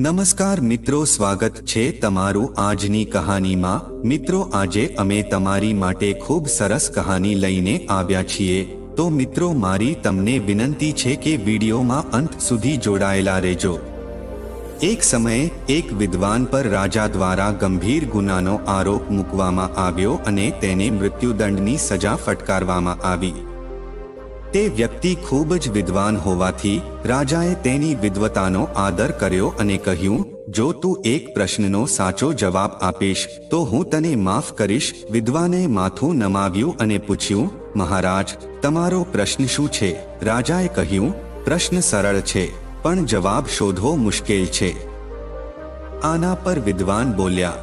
નમસ્કાર મિત્રો, સ્વાગત છે તમારું આજની કહાનીમાં. મિત્રો, આજે અમે તમારી માટે ખૂબ સરસ કહાની લઈને આવ્યા છીએ. તો મિત્રો, મારી તમને વિનંતી છે કે વિડીયોમાં અંત સુધી જોડાયેલા રહેજો. એક સમયે, એક વિદ્વાન પર રાજા દ્વારા ગંભીર ગુનાનો આરોપ મૂકવામાં આવ્યો અને તેને મૃત્યુદંડની સજા ફટકારવામાં આવી. તે વ્યક્તિ ખૂબ જ વિદ્વાન હોવાથી રાજાએ તેની વિદ્વતાનો આદર કર્યો અને કહ્યું, જો તું એક પ્રશ્નનો સાચો જવાબ આપીશ, તો હું તને માફ કરીશ. વિદ્વાને માથું નમાવ્યું અને પૂછ્યું, મહારાજ, તમારો પ્રશ્ન શું છે? રાજાએ કહ્યું, પ્રશ્ન સરળ છે, પણ જવાબ શોધવો મુશ્કેલ છે. આના પર વિદ્વાન બોલ્યા,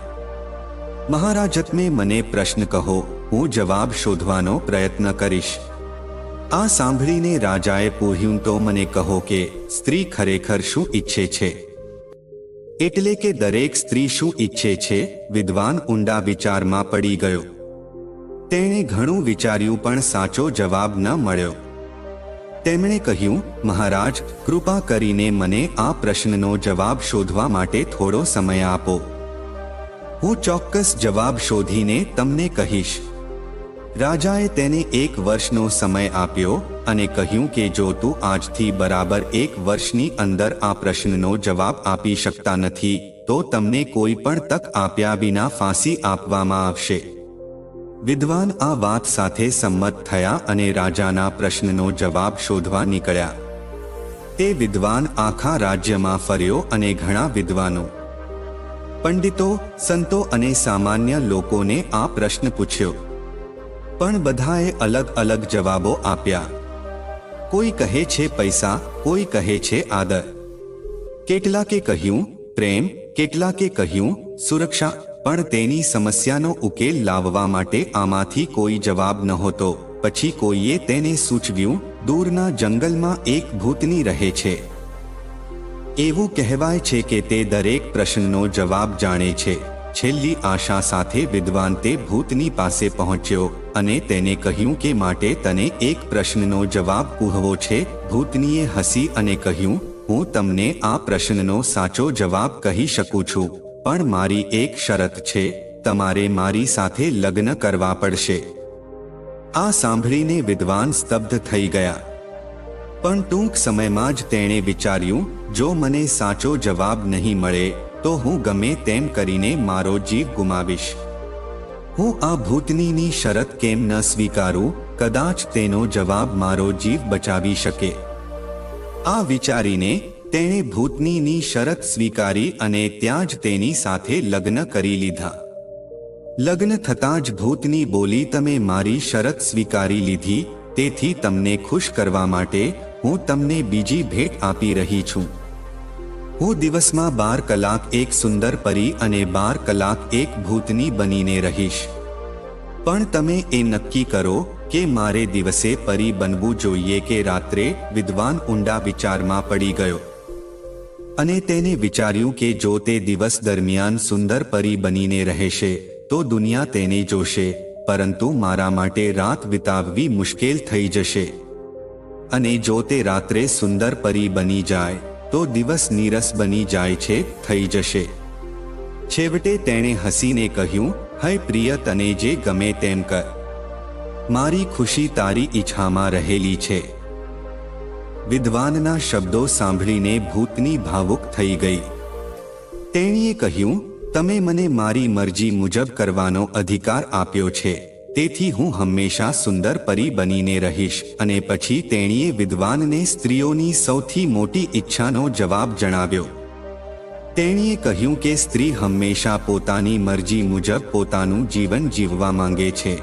મહારાજત્મે મને પ્રશ્ન કહો, હું જવાબ શોધવાનો પ્રયત્ન કરીશ. આ સાંભળીને રાજાએ પૂછ્યું તો મને કહો કે સ્ત્રી ખરેખર શું ઈચ્છે છે? એટલે કે દરેક સ્ત્રી શું ઈચ્છે છે? વિદ્વાન ઊંડા વિચારમાં પડી ગયો. તેણે ઘણું વિચાર્યું પણ સાચો જવાબ ન મળ્યો. તેમણે કહ્યું, મહારાજ, કૃપા કરીને મને આ પ્રશ્નનો જવાબ શોધવા માટે થોડો સમય આપો. હું ચોક્કસ જવાબ શોધીને તમને કહીશ. રાજાએ તેને એક વર્ષનો સમય આપ્યો અને કહ્યું કે જો તું આજથી બરાબર એક વર્ષની અંદર આ પ્રશ્નનો જવાબ આપી શકતા નથી, તો તમને કોઈ પણ તક આપ્યા વિના ફાંસી આપવામાં આવશે. વિદ્વાન આ વાત સાથે સંમત થયા અને રાજાના પ્રશ્નનો જવાબ શોધવા નીકળ્યા. તે વિદ્વાન આખા રાજ્યમાં ફર્યો અને ઘણા વિદ્વાનો, પંડિતો, સંતો અને સામાન્ય લોકોને આ પ્રશ્ન પૂછ્યો. પણ બધાએ અલગ અલગ જવાબો આપ્યા. કોઈ કહે છે પૈસા, કોઈ કહે છે આદર. કેટલાકે કહ્યું, પ્રેમ, કેટલાકે કહ્યું, સુરક્ષા, પણ તેની સમસ્યાનો ઉકેલ લાવવા માટે આમાંથી કોઈ જવાબ નહોતો. પછી કોઈએ તેને સૂચવ્યું, દૂરના જંગલમાં એક ભૂતની રહે છે. એવું કહેવાય છે કે તે દરેક પ્રશ્નનો જવાબ જાણે છે. છેલ્લી આશા સાથે વિદ્વાન તે ભૂતની પાસે પહોંચ્યો અને તેને કહ્યું કે માટે તને એક પ્રશ્નનો જવાબ પૂહવો છે. ભૂતનીએ હસી અને કહ્યું, હું તમને આ પ્રશ્નનો સાચો જવાબ કહી શકું છું, પણ મારી એક શરત છે, તમારે મારી સાથે લગ્ન કરવા પડશે. આ સાંભળીને વિદ્વાન સ્તબ્ધ થઈ ગયા. પણ ટૂંક સમયમાં જ તેણે વિચાર્યું, જો મને સાચો જવાબ નહીં મળે તો હું ગમે તેમ કરીને મારો જીવ ગુમાવીશ. હું આ ભૂતનીની શરત કેમ ન સ્વીકારું? કદાચ તેનો જવાબ મારો જીવ બચાવી શકે. આ વિચારીને તેણે ભૂતનીની શરત સ્વીકારી અને ત્યાં જ તેની સાથે લગ્ન કરી લીધા. લગ્ન થતાં જ ભૂતની બોલી, તમે મારી શરત સ્વીકારી લીધી, તેથી તમને ખુશ કરવા માટે હું તમને બીજી ભેટ આપી રહી છું. હું દિવસમાં બાર કલાક એક સુંદર પરી અને બાર કલાક એક ભૂતની બનીને રહીશ. પણ તમે એ નક્કી કરો કે મારે દિવસે પરી બનવું જોઈએ કે રાત્રે વિદ્વાન ઊંડા વિચારમાં પડી ગયો. અને તેને વિચાર્યું કે જો તે દિવસ દરમિયાન સુંદર પરી બનીને રહેશે, તો દુનિયા તેને જોશે, પરંતુ મારા માટે રાત વિતાવવી મુશ્કેલ થઈ જશે. અને જો તે રાત્રે સુંદર પરી બની જાય તો દિવસ નીરસ બની જાય છે, થઈ જશે. છેવટે તેણે હસીને કહ્યું, હય પ્રિય, તને જે ગમે તેમ કર. મારી ખુશી તારી ઈચ્છામાં રહેલી છે. વિદ્વાનના શબ્દો સાંભળીને ભૂતની ભાવુક થઈ ગઈ. તેણીએ કહ્યું, તમે મને મારી મરજી મુજબ કરવાનો અધિકાર આપ્યો છે. તેથી હું હંમેશા સુંદર પરી બનીને રહીશ અને પછી તેણીએ વિદ્વાનને સ્ત્રીઓની સૌથી મોટી ઈચ્છાનો જવાબ જણાવ્યો. તેણીએ કહ્યું કે સ્ત્રી હંમેશા પોતાની મરજી મુજબ પોતાનું જીવન જીવવા માંગે છે.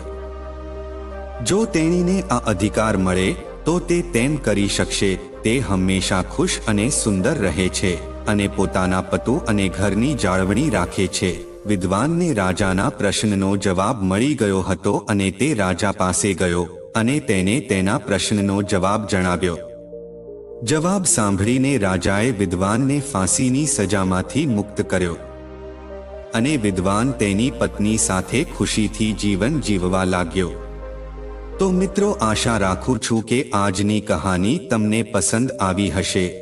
જો તેણીને આ અધિકાર મળે, તો તે તેમ કરી શકશે, તે હંમેશા ખુશ અને સુંદર રહે છે અને પોતાના પતુ અને ઘરની જાળવણી રાખે છે. વિદ્વાનને રાજાના પ્રશ્નનો જવાબ મળી ગયો હતો અને તે રાજા પાસે ગયો અને તેને તેના પ્રશ્નનો જવાબ જણાવ્યો. જવાબ સાંભળીને રાજાએ વિદ્વાનને ફાંસીની સજામાંથી મુક્ત કર્યો. અને વિદ્વાન તેની પત્ની સાથે ખુશીથી જીવન જીવવા લાગ્યો. તો મિત્રો, આશા રાખું છું કે આજની કહાની તમને પસંદ આવી હશે.